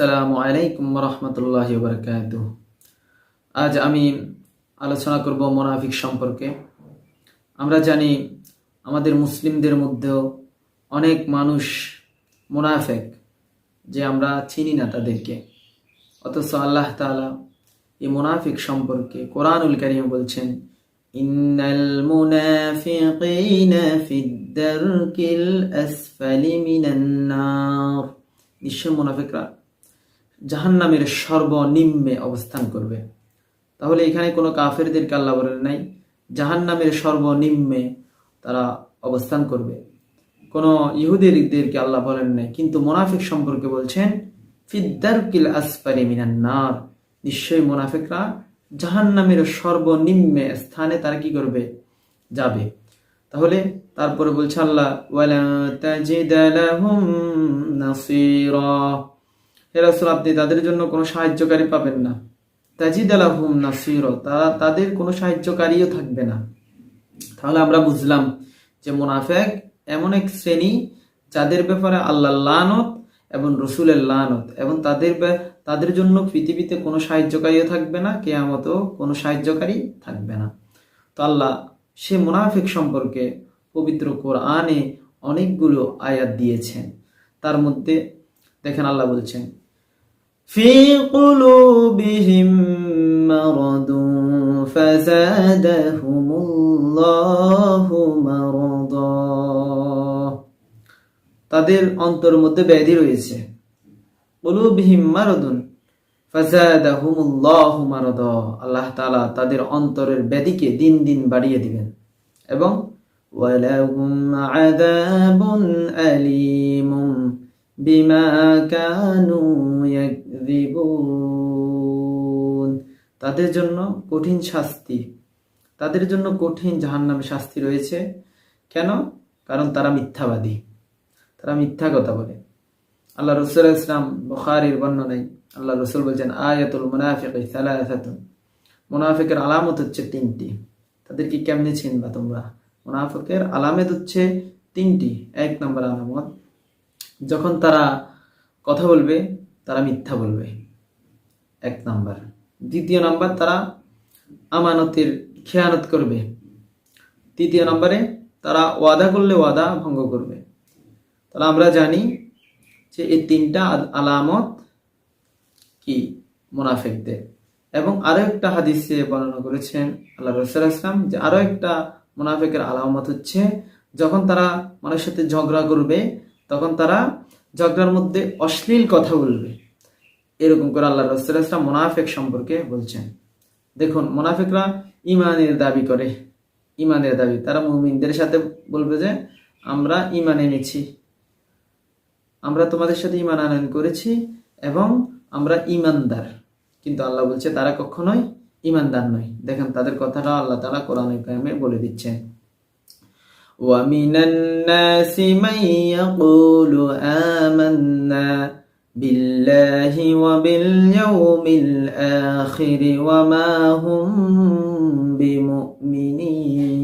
আসসালামু আলাইকুম রহমতুল্লাহ বরকাত আজ আমি আলোচনা করব মোনাফিক সম্পর্কে। আমরা জানি আমাদের মুসলিমদের মধ্যেও অনেক মানুষ মোনাফেক, যে আমরা চিনি না তাদেরকে। অথচ আল্লাহ তাআলা এই মুনাফিক সম্পর্কে কোরআনুল কারিম বলছেন, ইন্নাল নিশ্চয় মুনাফিকরা জাহান্নামের সর্বনিম্নে অবস্থান করবে। তাহলে এখানে কোনো কাফেরদেরকে আল্লাহ বলেন নাই, জাহান্নামের সর্বনিম্নে তারা অবস্থান করবে। কোনো ইহুদিদেরকে আল্লাহ বলেন নাই, কিন্তু মোনাফিক সম্পর্কে বলছেন ফিদ্দারকিল আসপারি মিনান নার। নিশ্চয়ই মোনাফিকরা জাহান্নামের সর্বনিম্নে স্থানে তারা কি করবে? যাবে। তাহলে তারপরে বলছে আল্লাহ, ওয়ালা তাজিদা লাহুম নাসীরা। হে রাসূল, আপনি তাদের জন্য কোনো সাহায্যকারী পাবেন না। তাজিদ আলাহুম নাসির, তারা তাদের কোনো সাহায্যকারীও থাকবে না। তাহলে আমরা বুঝলাম যে মোনাফেক এমন এক শ্রেণি যাদের ব্যাপারে আল্লাহ লানত এবং রসুলের লানত এবং তাদের তাদের জন্য পৃথিবীতে কোনো সাহায্যকারীও থাকবে না, কেয়ামতও কোনো সাহায্যকারী থাকবে না। তো আল্লাহ সে মুনাফিক সম্পর্কে পবিত্র কোরআনে অনেকগুলো আয়াত দিয়েছেন। তার মধ্যে দেখেন আল্লাহ বলছেন في قلوبهم مرض فزادهم الله مرضا তাদের অন্তর মধ্যে ব্যাধি রয়েছে কুলুবিহিম মারাদুন ফাজাদাহুমুল্লাহু মারাদা আল্লাহ তাআলা তাদের অন্তরের ব্যাধিকে দিন দিন বাড়িয়ে দিবেন এবং ওয়ালাহুম আযাবুন আলীমুম বিমা কানু তাদের জন্য কঠিন শাস্তি। তাদের জন্য কঠিন জাহান্নামে শাস্তি রয়েছে। কেন? কারণ তারা মিথ্যাবাদী। তারা মিথ্যা কথা বলে। আল্লাহ রসুল ইসলাম বখারির বর্ণনায় আল্লাহ রসুল বলছেন, আয়াতুল মুনাফিক মুনাফিকের আলামত হচ্ছে তিনটি। তাদেরকে কেমনে চিনবা তোমরা? মুনাফিকের আলামত হচ্ছে তিনটি। এক নম্বর আলামত যখন তারা কথা বলবে, তারা মিথ্যা বলবে। এক নাম্বার। দ্বিতীয় নাম্বার, তারা আমানতের খেয়ানত করবে। তৃতীয় নম্বরে, তারা ওয়াদা করলে ওয়াদা ভঙ্গ করবে। তাহলে আমরা জানি যে এই তিনটা আলামত কি? মুনাফেকদের। এবং আরও একটা হাদিসে বর্ণনা করেছেন আল্লাহ রসুল ইসলাম যে আরও একটা মুনাফেকের আলামত হচ্ছে যখন তারা মানুষের সাথে ঝগড়া করবে তখন তারা ঝগড়ার মধ্যে অশ্লীল কথা বলবে। এরকম করে আল্লাহ রসুল ইসলাম মুনাফেক সম্পর্কে বলছেন। দেখুন, মুনাফিকরা ইমানের দাবি করে। ইমানের দাবি। তারা মুমিনদের সাথে বলবে যে, আমরা ইমান এনেছি। আমরা তোমাদের সাথে ইমান আনয়ন করেছি এবং আমরা ইমানদার কিন্তু আল্লাহ বলছে, তারা কখনোই ইমানদার নয়। দেখেন, তাদের কথাটা আল্লাহ তারা কোরআন কায়েমে বলে দিচ্ছেন। ومن الناس من يقول آمنا بالله وباليوم الآخر وما هم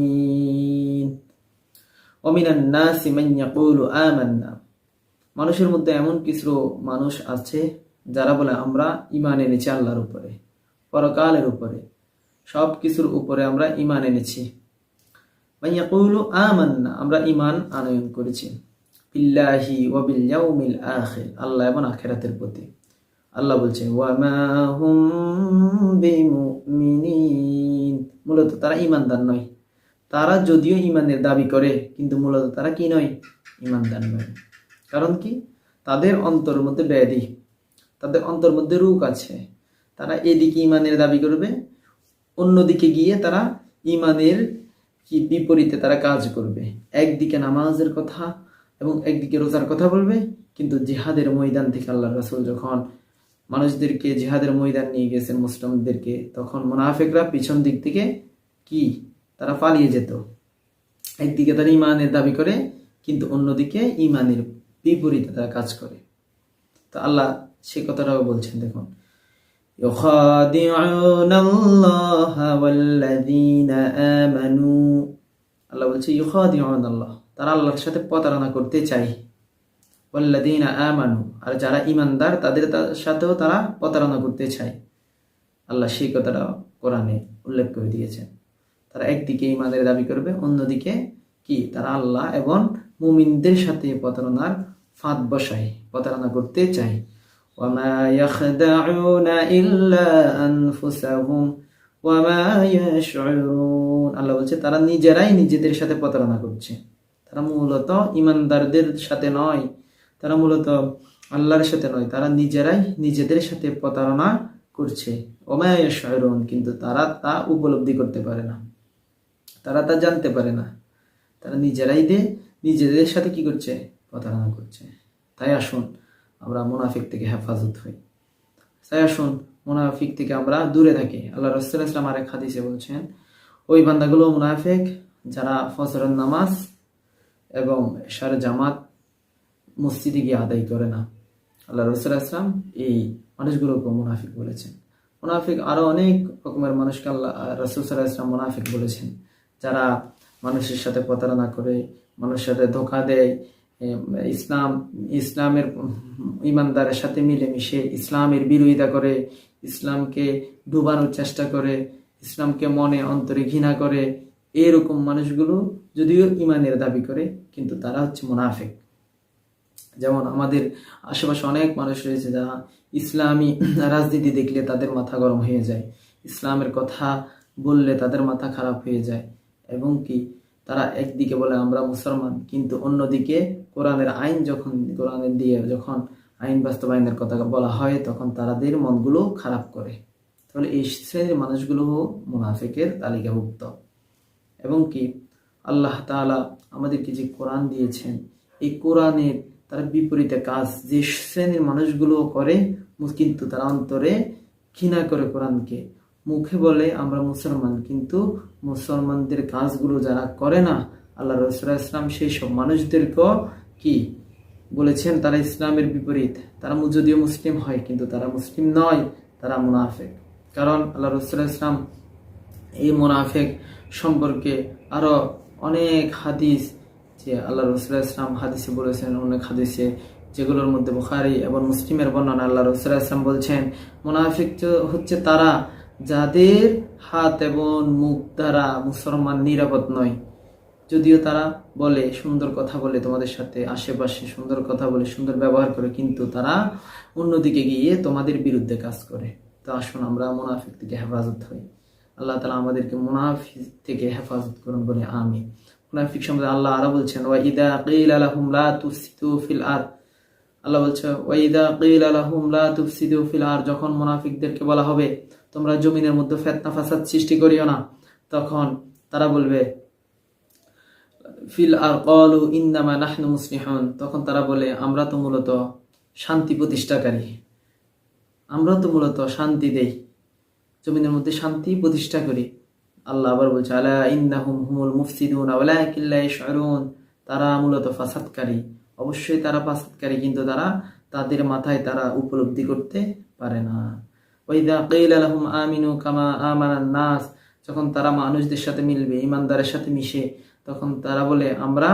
بمؤمنين ومن الناس من يقول آمنا মানুষের মধ্যে এমন কিছু মানুষ আছে যারা বলে আমরা ইমান এনেছি আল্লাহর উপরে পরকালের উপরে সব কিছুর উপরে আমরা ইমান এনেছি মাইয়াকুলু আমান্না, আমরা ইমান আনয়ন করেছি। বিল্লাহি ওয়া বিল ইয়াউমিল আখির, আল্লাহ এবং আখিরাতের প্রতি। আল্লাহ বলছে ওয়া মা হুম বিমুমিনিন। মূলত তারা ইমানদার নয়। তারা যদিও ইমানের দাবি করে, কিন্তু মূলত তারা কি নয়? ইমানদার নয়। কারণ কি? তাদের অন্তর মধ্যে ব্যাধি, তাদের অন্তর মধ্যে রোগ আছে। তারা এদিকে ইমানের দাবি করবে, অন্যদিকে গিয়ে তারা ইমানের কি বিপরীতে তারা কাজ করবে? একদিকে নামাজের কথা এবং একদিকে রোজার কথা বলবে, কিন্তু জিহাদের ময়দান থেকে আল্লাহ রাসূল যখন মানুষদেরকে জিহাদের ময়দান নিয়ে গেছেন, মুসলিমদেরকে, তখন মুনাফিকরা পিছন দিক থেকে কি? তারা পালিয়ে যেত। একদিকে তারা ইমানের দাবি করে, কিন্তু অন্যদিকে ইমানের বিপরীতে তারা কাজ করে। তো আল্লাহ সে কথাটাও বলছেন, দেখুন। يخادعون الله والذين آمنوا আল্লাহ বলছে ইউখাদিউন আল্লাহ তারা আল্লাহর সাথে প্রতারণা করতে চায় ওয়াল্লাযীনা আমানু আর যারা ইমানদার তাদের তা- সাথেও তারা প্রতারণা করতে চায় আল্লাহ সেই কথাটা কোরআনে উল্লেখ করে দিয়েছেন তারা একদিকে ইমানের দাবি করবে অন্যদিকে কি তারা আল্লাহ এবং মুমিনদের সাথে প্রতারণার ফাঁদ বসায় প্রতারণা করতে চায় وما يخدعون إلا أنفسهم وما يشعرون আল্লাহ বলছে তারা নিজেরাই নিজেদের সাথে প্রতারণা করছে তারা মূলত ইমানদারদের সাথে নয় তারা মূলত আল্লাহর সাথে নয় তারা নিজেরাই নিজেদের সাথে প্রতারণা করছে ওমায় শাহরুন কিন্তু তারা তা উপলব্ধি করতে পারে না তারা তা জানতে পারে না তারা নিজেরাই দে নিজেদের সাথে কি করছে প্রতারণা করছে তাই আসুন আমরা মুনাফিক থেকে হেফাজত হই। তাই আসুন, মুনাফিক থেকে আমরা দূরে থাকি। আল্লাহ রসুল ইসলাম আরেক হাদিসে বলছেন, ওই বান্দাগুলো মুনাফিক যারা ফসরের নামাজ এবং সার জামাত মসজিদে গিয়ে আদায় করে না। আল্লাহ রসুল ইসলাম এই মানুষগুলোকে মুনাফিক বলেছেন। মুনাফিক আরও অনেক রকমের মানুষকে আল্লাহ রসুল সাল্লাহ ইসলাম মুনাফিক বলেছেন। যারা মানুষের সাথে প্রতারণা করে, মানুষের সাথে ধোকা দেয় ইসলাম, ইসলামের ইমানদারের সাথে মিলেমিশে ইসলামের বিরোধিতা করে, ইসলামকে ডুবানোর চেষ্টা করে, ইসলামকে মনে অন্তরে ঘৃণা করে, এরকম মানুষগুলো যদিও ইমানের দাবি করে, কিন্তু তারা হচ্ছে মুনাফিক। যেমন আমাদের আশেপাশে অনেক মানুষ রয়েছে যারা ইসলামী রাজনীতি দেখলে তাদের মাথা গরম হয়ে যায়, ইসলামের কথা বললে তাদের মাথা খারাপ হয়ে যায়, এবং কি তারা একদিকে বলে আমরা মুসলমান, কিন্তু অন্যদিকে কোরআনের আইন যখন, কোরআনের দিয়ে যখন আইন বাস্তবায়নের কথা বলা হয়, তখন তাদের মনগুলো খারাপ করে। তাহলে এই শ্রেণির মানুষগুলো মুনাফিকের তালিকাভুক্ত। এবং কি? আল্লাহ তাআলা আমাদেরকে যে কোরআন দিয়েছেন, এই কোরআনের তার বিপরীতে কাজ যে শ্রেণির মানুষগুলো করে কিন্তু তারা অন্তরে ঘৃণা করে কোরআনকে। মুখে বলে আমরা মুসলমান, কিন্তু মুসলমানদের কাজগুলো যারা করে না, আল্লাহ রসুল ইসলাম সেই সব মানুষদেরকেও কি? বলেছেন, তারা ইসলামের বিপরীত। তারা যদিও মুসলিম হয়, কিন্তু তারা মুসলিম নয়, তারা মুনাফেক। কারণ আল্লাহ রসুল ইসলাম এই মোনাফেক সম্পর্কে আরও অনেক হাদিস যে আল্লাহ রসুল্লাহ ইসলাম হাদিসে বলেছেন, অনেক হাদিসে যেগুলোর মধ্যে বুখারি এবং মুসলিমের বর্ণনা আল্লাহ রসুল্লাহ ইসলাম বলছেন, মোনাফিক হচ্ছে তারা যাদের হাত এবং মুখ দ্বারা মুসলমান নিরাপদ নয়। যদিও তারা বলে, সুন্দর কথা বলে তোমাদের সাথে, আশেপাশে সুন্দর কথা বলে, সুন্দর ব্যবহার করে, কিন্তু তারা অন্যদিকে গিয়ে তোমাদের বিরুদ্ধে কাজ করে। তো আসুন আমরা মুনাফিক থেকে হেফাজত হই। আল্লাহ তালা আমাদেরকে মুনাফিক থেকে হেফাজত করুন বলে আমি মুনাফিক সম্বন্ধে আল্লাহ আরও বলছেন, ওয়া ইদা কিল আলাহুম লা তুফসিদু ফিল আর আল্লাহ বলছে, ওয়া ইদা কিল আলাহুম লা তুফসিদু ফিল আর যখন মুনাফিকদেরকে বলা হবে, তোমরা জমিনের মধ্যে ফেতনা ফাসাদ সৃষ্টি করিও না, তখন তারা বলবে ফিল আর কলু ইন্দামা নাহনু মুসলিহন। তখন তারা বলে, আমরা তো মূলত শান্তি প্রতিষ্ঠাকারী। আমরা তো মূলত শান্তি দেই। জমিনের মধ্যে শান্তি প্রতিষ্ঠা করি। আল্লাহ আবার বলছে, আলা ইন্নাহুম হুমুল মুফসিদুন ওয়ালাকিল্লা ইয়াশউরুন। তারা মূলত ফাসাদকারী। অবশ্যই তারা ফাসাদকারী, কিন্তু তারা তাদের মাথায় তারা উপলব্ধি করতে পারে না। লাহুম আমিনু কামা আমানান নাস। যখন তারা মানুষদের সাথে মিলবে, ইমানদারের সাথে মিশে তখন তারা বলে, আমরা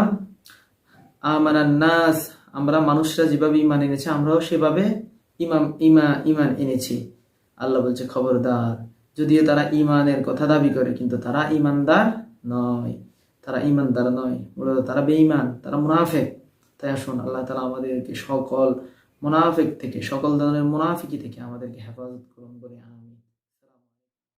আমানান নাস, আমরা মানুষরা যেভাবে ইমান এনেছে, আমরাও সেভাবে ইমাম, ইমা ইমান এনেছি। আল্লাহ বলছে, খবরদার, যদিও তারা ইমানের কথা দাবি করে, কিন্তু তারা ইমানদার নয়। তারা ইমানদার নয়। মূলত তারা বেঈমান, তারা মুনাফেক। তাই আসুন, আল্লাহ তালা আমাদেরকে সকল মুনাফেক থেকে, সকল ধরনের মুনাফিকি থেকে আমাদেরকে হেফাজত করুন বলে